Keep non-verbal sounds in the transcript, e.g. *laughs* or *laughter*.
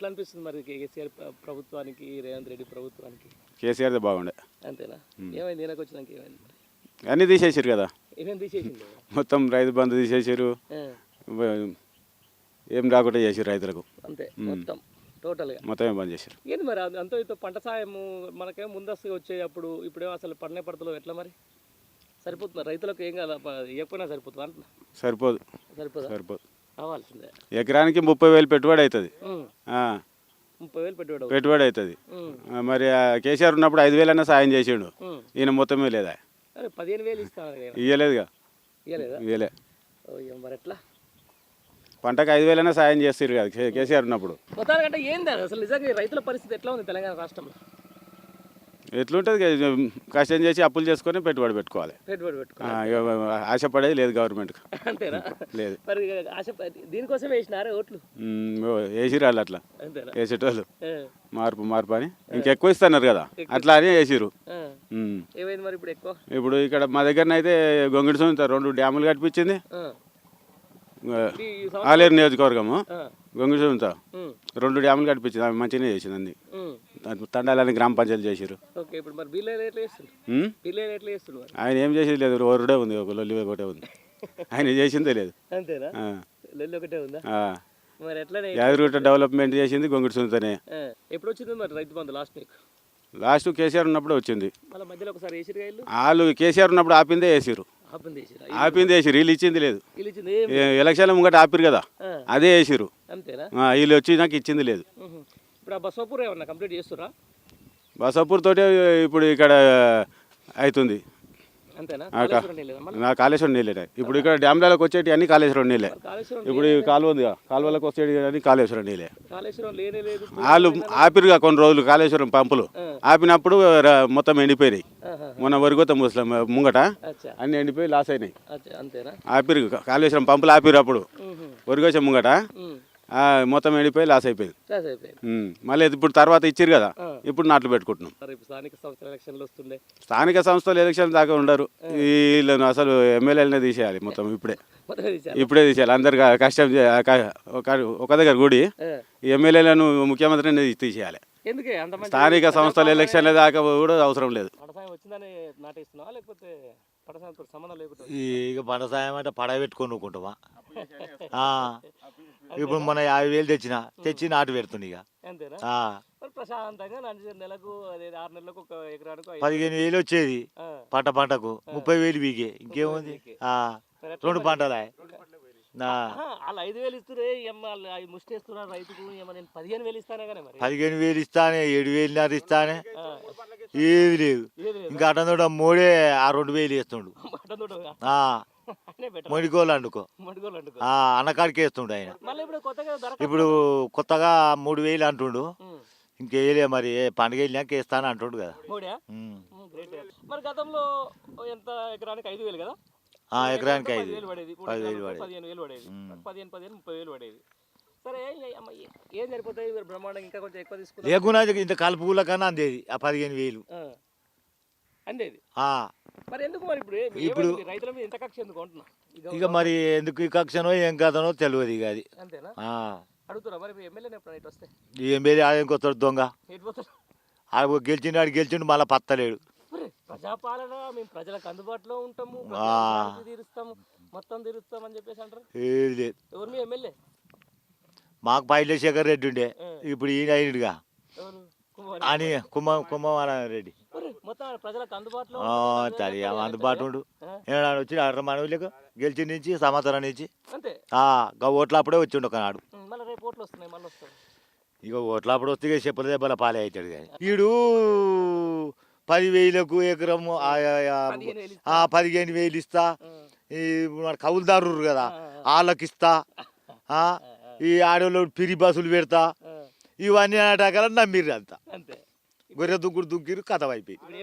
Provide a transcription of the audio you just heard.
ఎట్లా అనిపిస్తుంది మరి కేసీఆర్ ప్ర- ప్రభుత్వానికి రేవంత్ రెడ్డి ప్రభుత్వానికి? కేసీఆర్దే బాగుండే. అంతేనా? ఏమైంది? ఈయనకు వచ్చినాక ఏమైంది అన్నీ తీసేసారు కదా. ఏమేమి తీసేసింది మొత్తం రైతు బంధు తీసేసారు ఏం రాకుండా చేసారు రైతులకు. అంతే మొత్తం టోటల్గా. మొత్తం ఏం బంద్ చేశారు ఏంది మరి అంతో ఇంతో పంట సాయము మనకేం ముందస్తుగా వచ్చాయి అప్పుడు ఇప్పుడేమో అసలు పడనే పడతలో ఎట్లా మరి? సరిపోతుంది? రైతులకు ఏం కాదు ఇవ్వకపోయినా సరిపోతుంది అంటున్నా? సరిపోదు. సరిపోదా? సరిపోదు. కావాల్సిందే. ఎకరానికి ముప్పై వేలు పెట్టుబడి అవుతుంది. ముప్పై వేలు పెట్టుబడి అవుతుంది. పెట్టుబడి అవుతుంది. మరి కేసీఆర్ ఉన్నప్పుడు ఐదు వేలన్నా సాయం చేసిండు. ఈయన మొత్తమే లేదా పదిహేను వేలు ఇయ్యలేదుగా? ఇవ్వలేదా ఇయ్యలే. మరి ఎట్లా? పంటకు ఐదు వేలన్నా సాయం చేస్తారు కదా కేసీఆర్ ఉన్నప్పుడు. మొత్తానికంటే ఏంది అసలు నిజంగా రైతుల పరిస్థితి ఎట్లా ఉంది తెలంగాణ రాష్ట్రంలో? ఎట్లుంటుంది కష్టం చేసి అప్పులు చేసుకొని పెట్టుబడి పెట్టుకోవాలి. పెట్టుబడి ఆశపడేది లేదు గవర్నమెంట్కి అంతేనా? లేదు. మరి ఇక ఆశ దీనికోసం వేసినారే ఓట్లు? వేసిరాళ్ళు అట్లా. అంతేనా? వేసేటోళ్ళు. మార్పు మార్పు అని. ఇంకెక్కువ ఇస్తున్నారు కదా. అట్లా అని వేసిరు ఇప్పుడు ఇక్కడ మా దగ్గరనైతే గొంగిడి సునీత రెండు డ్యాములు కట్టించింది ఆలేరు నియోజకవర్గము. ఉమ్, రెండు డ్యాములు కట్టించింది ఆమె మంచిగానే చేసింది అన్ని. తండాలని గ్రామ పంచాయతీ చేసిరు ఆయన ఏం చేసేది లేదు ఒరుడే ఉంది ఒక లొల్లి ఒకటే ఉంది. *laughs* ఆయన చేసిందే లేదు. యాదగిరిగుట్ట డెవలప్మెంట్ చేసింది గొంగిడి సునీతనే. ఆ, ఎప్పుడు వచ్చింది మరి Rythu Bandhu last week? Last KCR ఉన్నప్పుడు వచ్చింది. వాళ్ళు? కేసీఆర్ ఉన్నప్పుడు ఆపిందే వేసిరు ఆపంది వేసిరా వీళ్ళు ఇచ్చింది లేదు. ఎలక్షన్ల ముంగట ఆపిరు కదా? అదే వేసిరు వీళ్ళు వచ్చి నాకు ఇచ్చింది లేదు. ఇప్పుడు ఏమన్నా కంప్లీట్ చేస్తురా బసాపూర్ తోటే ఇప్పుడు ఇక్కడ అవుతుంది నా కాళేశ్వరం నీళ్ళే ఇప్పుడు ఇక్కడ డ్యామ్లకు వచ్చేటి అన్ని కాళేశ్వరం నీళ్ళే. ఇప్పుడు ఈ కాలువ ఉంది కాలువలకు వచ్చేటి అన్ని కాళేశ్వరం నీళ్ళే. వాళ్ళు ఆపిరుగా కొన్ని రోజులు కాళేశ్వరం పంపులు. ఆపినప్పుడు మొత్తం ఎండిపోయినాయి. మొన్న వరిగోత ముసలం ముంగట అన్ని ఎండిపోయి లాస్ అయినాయి. ఆపిరు కాళేశ్వరం పంపులు ఆపిరు అప్పుడు. వరిగోస ముంగట మొత్తం ఎండిపోయి లాస్ అయిపోయింది. మళ్ళీ ఇప్పుడు తర్వాత ఇచ్చిరు కదా. ఇప్పుడు నాట్లు పెట్టుకుంటున్నాం. స్థానిక సంస్థల ఎలక్షన్లు వస్తుండే. స్థానిక సంస్థలు ఎలక్షన్ దాకా ఉండరు. వీళ్ళను అసలు ఎమ్మెల్యేలనే తీసేయాలి మొత్తం ఇప్పుడే. ఇప్పుడే తీసేయాలి. అందరు కష్టం ఒక- దగ్గర కూడి ఎమ్మెల్యేలను ముఖ్యమంత్రిని తీసేయాలి. స్థానిక సంస్థల ఎలక్షన్ల దాకా కూడా అవసరం లేదు. ఇక పంట సాయం అంటే పడవ పెట్టుకొని ఊకుంటామా ఆ. ఇప్పుడు మన యాభై వేలు తెచ్చిన తెచ్చి నాటు పెడుతుంది ఇక. అంతేనా? ఆ. మరి ప్రశాంతంగా నడిచే నెలకు అదే ఆరు నెలలకు ఒక ఎకరానికి ఐదు- పదిహేను వేలు. వచ్చేది. పంట పంటకు. ముప్పై వేలు బీగే ఇంకేముంది? రెండు? పంటలే వాళ్ళు ఐదు వేలు ఇస్తురే రైతుకు నేను పదిహేను వేలు ఇస్తానే కానీ మరి. పదిహేను వేలు ఇస్తానే ఏడు వేలున్నర ఇస్తానే. ఏది లేదు. ఇంకా అటంతో మూడే ఆ రెండు వేలు వేస్తుండు. మొడిగోలు అండుకో. అన్నకాడికి వేస్తుండు ఆయన. ఇప్పుడు కొత్తగా మూడు వేలు అంటుండు. ఉమ్. ఇంకేయలే మరి పండుగ వెళ్ళినాక వేస్తాను అంటుండు కదా. మరి గతంలో ఎంత ఎకరానికి? ఐదు వేలు కదా? ఎకరానికి ఐదు పదివేలు పడేది. పదిహేను వేలు పడేది. పదిహేను పదిహేను ముప్పై వేలు పడేది. సరే ఏ- సరిపోతాయి? మీరు బ్రహ్మాండంగా ఇంకా కొంచెం ఎక్కువ ఇంత కలుపుల కన్నా అందేది ఆ పదిహేను వేలు. అందేది? ఆ, మరి ఎందుకు మరి ఇప్పుడు? ఇప్పుడు- ఏమైంది? రైతుల మీద ఎంత కక్ష ఎందుకు అంటున్నా? ఇక మరి ఎందుకు ఈ కక్షనో ఏం కథనో తెలియదు ఇక అది. అంతేనా? అడుగుతురా మరి ఎమ్మెల్యేని ఎప్పుడు ఇటు వస్తే? దొంగ. గెలిచిండు ఆడు గెలిచిండు మళ్ళీ పత్తలేడు. ప్రజాపాలన మేము ప్రజలకు అందుబాటులో ఉంటాము తీరుస్తాము మొత్తం తీరుస్తాం అని చెప్పేసి అంటారు? ఎవరు మీ ఎమ్మెల్యే? మాకు పైలేశేఖర్ రెడ్డి ఉండే. ఇప్పుడు ఈయన అయినడుగా. అని కుమ్మ కుమ్మవారం రెడ్డి. అందుబాటు ఉండు. వచ్చి అర్ర మనవులకు గెలిచి నుంచి సమాచారం నుంచి. అంతే. ఆ, గా ఓట్లు అప్పుడే వచ్చిండు ఒకనాడు. ఇక ఓట్లు అప్పుడు వస్తే ఇక చెప్పుల దెబ్బల పాలే అవుతాడు కానీ. ఈడు పదివేలకు ఎకరము పదిహేను వేలు ఇస్తా. ఈ మన కౌలుదారు కదా వాళ్ళకి ఇస్తా *laughs* ఈ ఆడవాళ్ళు పిరి బస్సులు పెడతా. ఇవన్నీ నాటకాలు నమ్మిర్రు అంతా. అంతే. గొర్రె దుగ్గురు దుగ్గిరు కథ అయిపోయి